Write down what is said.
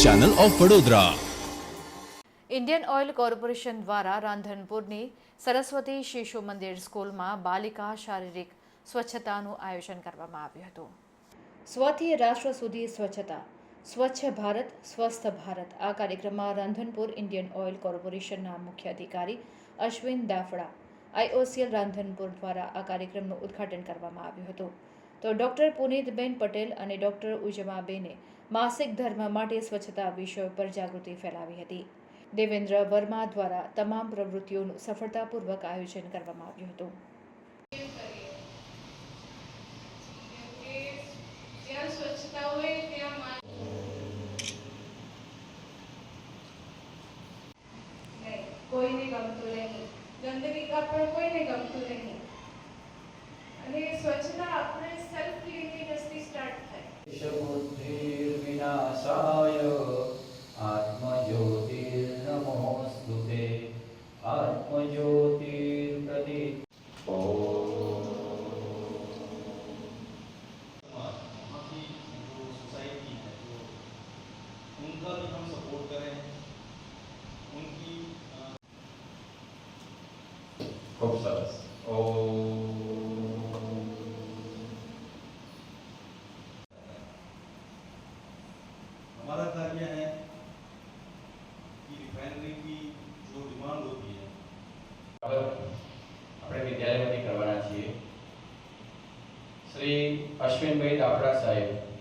Channel of Vadodara Indian Oil Corporation દ્વારા રાંધનપુરની સરસ્વતી શિશુ મંદિર સ્કૂલમાં બાલિકા શારીરિક સ્વચ્છતાનું આયોજન કરવામાં આવ્યું હતું. સ્વથી રાષ્ટ્ર સુધી સ્વચ્છતા સ્વચ્છ ભારત સ્વસ્થ ભારત. આ કાર્યક્રમમાં રાંધનપુર ઇન્ડિયન ઓઇલ કોર્પોરેશનના મુખ્ય અધિકારી અશ્વિન દાફડા આઈઓસીએલ રાંધનપુર દ્વારા આ કાર્યક્રમનું ઉદ્ઘાટન કરવામાં આવ્યું હતું. તો ડૉક્ટર પુનીતબેન પટેલ અને ડૉક્ટર ઉજમાબેને માસિક ધર્મ માટે સ્વચ્છતા વિષય પર જાગૃતિ ફેલાવી હતી. દેવેન્દ્ર વર્મા દ્વારા તમામ પ્રવૃત્તિઓનું સફળતાપૂર્વક આયોજન કરવામાં આવ્યું હતું. કોઈને ગમતું નહીં. ગંદકી કાપડ કોઈને ગમતું નહીં. उनका हम सपोर्ट करें हमारा कार्य है कि रिफाइनरी की जो डिमांड होती है આપણે વિદ્યાલયમાંથી કરવાના છીએ. શ્રી અશ્વિનભાઈ દાફડા સાહેબ.